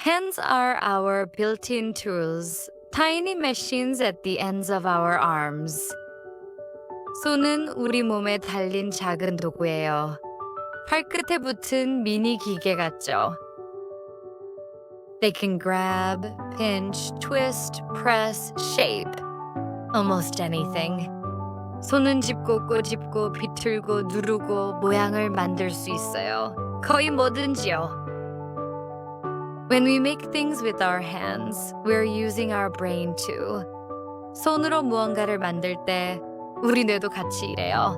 Hands are our built in tools, tiny machines at the ends of our arms. 손은 우리 몸에 달린 작은 도구예요. 팔끝에 붙은 미니 기계 같죠? They can grab, pinch, twist, press, shape. Almost anything. 손은 짚고 꼬집고 비틀고 누르고 모양을 만들 수 있어요. 거의 뭐든지요. When we make things with our hands, we're using our brain too. 손으로 무언가를 만들 때 우리 뇌도 같이 일해요.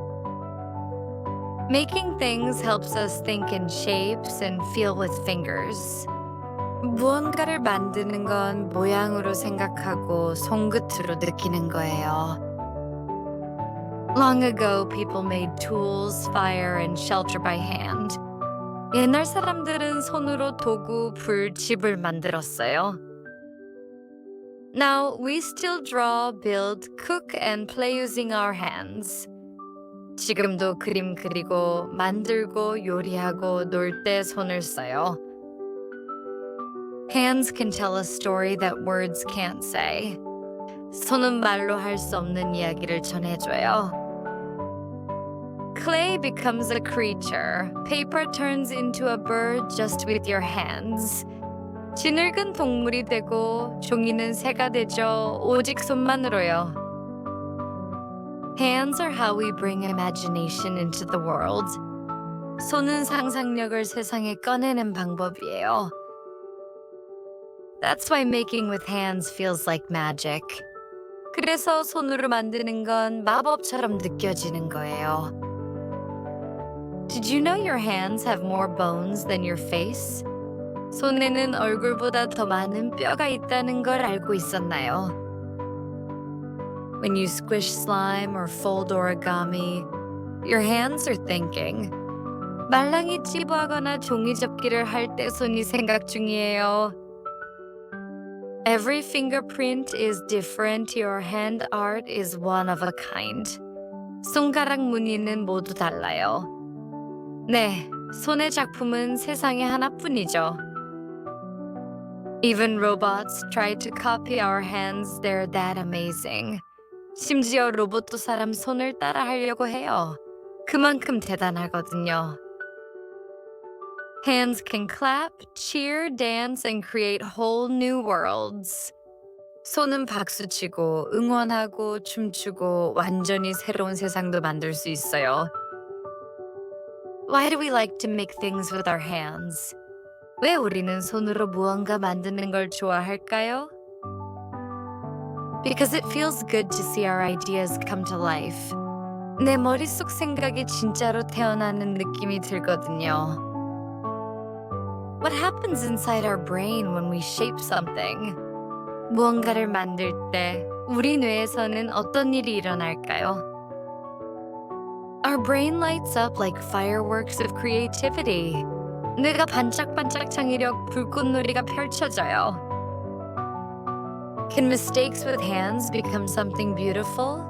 Making things helps us think in shapes and feel with fingers. 무언가를 만드는 건 모양으로 생각하고 손끝으로 느끼는 거예요. Long ago, people made tools, fire, and shelter by hand. 옛날 사람들은 손으로 도구, 불, 집을 만들었어요. Now, we still draw, build, cook, and play using our hands. 지금도 그림 그리고 만들고 요리하고 놀 때 손을 써요. Hands can tell a story that words can't say. 손은 말로 할 수 없는 이야기를 전해줘요. Clay becomes a creature. Paper turns into a bird just with your hands. 지늙은 동물이 되고 종이는 새가 되죠. 오직 손만으로요. Hands are how we bring imagination into the world. 손은 상상력을 세상에 꺼내는 방법이에요. That's why making with hands feels like magic. 그래서 손으로 만드는 건 마법처럼 느껴지는 거예요. Did you know your hands have more bones than your face? 손에는 얼굴보다 더 많은 뼈가 있다는 걸 알고 있었나요? When you squish slime or fold origami, your hands are thinking. 말랑이 찌부하거나 종이 접기를 할 때 손이 생각 중이에요. Every fingerprint is different. Your hand art is one of a kind. 손가락 무늬는 모두 달라요. 네, 손의 작품은 세상에 하나뿐이죠. Even robots try to copy our hands. They're that amazing. 심지어 로봇도 사람 손을 따라 하려고 해요. 그만큼 대단하거든요. Hands can clap, cheer, dance, and create whole new worlds. 손은 박수치고 응원하고 춤추고 완전히 새로운 세상도 만들 수 있어요. Why do we like to make things with our hands? 왜 우리는 손으로 무언가 만드는 걸 좋아할까요? Because it feels good to see our ideas come to life. 내 머릿속 생각이 진짜로 태어나는 느낌이 들거든요. What happens inside our brain when we shape something? 무언가를 만들 때 우리 뇌에서는 어떤 일이 일어날까요? Our brain lights up like fireworks of creativity. 뇌가 반짝반짝 창의력 불꽃놀이가 펼쳐져요. Can mistakes with hands become something beautiful?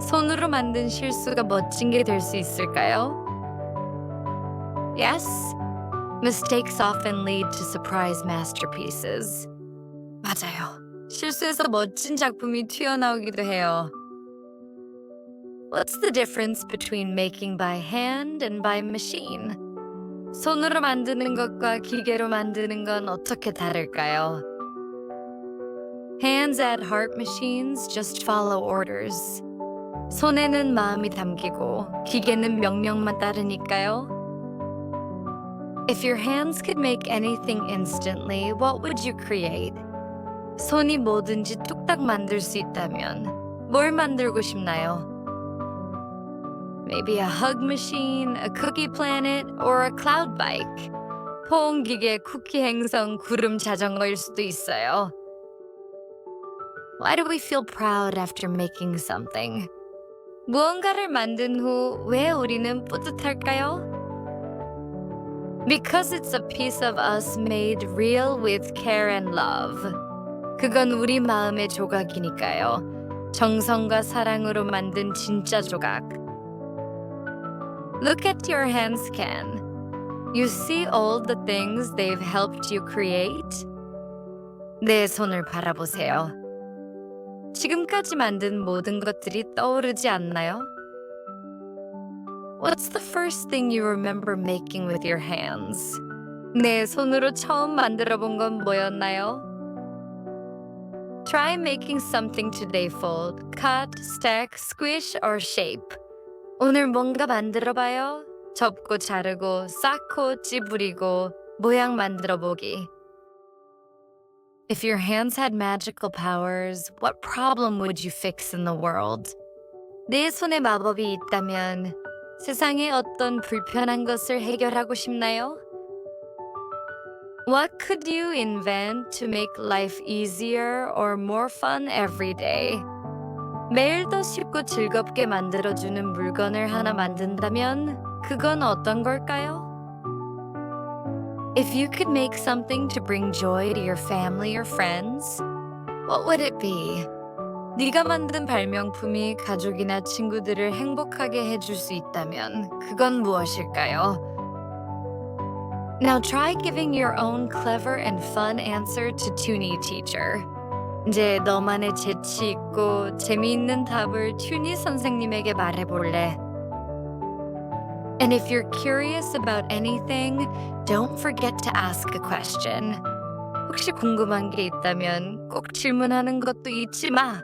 손으로 만든 실수가 멋진 게 될 수 있을까요? Yes. Mistakes often lead to surprise masterpieces. 맞아요. 실수해서 멋진 작품이 튀어나오기도 해요. What's the difference between making by hand and by machine? 손으로 만드는 것과 기계로 만드는 건 어떻게 다를까요? Hands at heart machines just follow orders. 손에는 마음이 담기고 기계는 명령만 따르니까요. If your hands could make anything instantly, what would you create? 손이 뭐든지 뚝딱 만들 수 있다면 뭘 만들고 싶나요? Maybe a hug machine, a cookie planet, or a cloud bike. 포옹 기계, 쿠키 행성, 구름 자전거일 수도 있어요. Why do we feel proud after making something? 무언가를 만든 후 왜 우리는 뿌듯할까요? Because it's a piece of us made real with care and love. 그건 우리 마음의 조각이니까요. 정성과 사랑으로 만든 진짜 조각. Look at your hands, Ken. You see all the things they've helped you create? 내 손을 바라보세요. 지금까지 만든 모든 것들이 떠오르지 않나요? What's the first thing you remember making with your hands? 내 손으로 처음 만들어 본 건 뭐였나요? Try making something today fold, cut, stack, squish, or shape. 오늘 뭔가 만들어 봐요. 접고 자르고 쌓고 찌부리고 모양 만들어 보기. If your hands had magical powers, what problem would you fix in the world? 내 손에 마법이 있다면 세상에 어떤 불편한 것을 해결하고 싶나요? What could you invent to make life easier or more fun every day? 매일 더 쉽고 즐겁게 만들어주는 물건을 하나 만든다면 그건 어떤 걸까요? If you could make something to bring joy to your family or friends, what would it be? 네가 만든 발명품이 가족이나 친구들을 행복하게 해줄 수 있다면 그건 무엇일까요? Now try giving your own clever and fun answer to Toonie Teacher. 이제 너만의 재치 있고 재미있는 답을 튜니 선생님에게 말해볼래. And if you're curious about anything, don't forget to ask a question. 혹시 궁금한 게 있다면 꼭 질문하는 것도 잊지 마.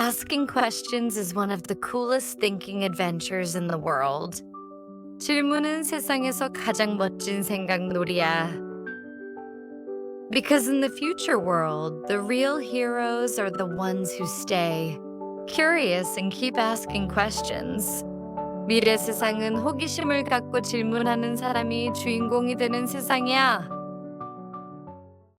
Asking questions is one of the coolest thinking adventures in the world. 질문은 세상에서 가장 멋진 생각놀이야. Because in the future world, the real heroes are the ones who stay curious and keep asking questions. 미래 세상은 호기심을 갖고 질문하는 사람이 주인공이 되는 세상이야.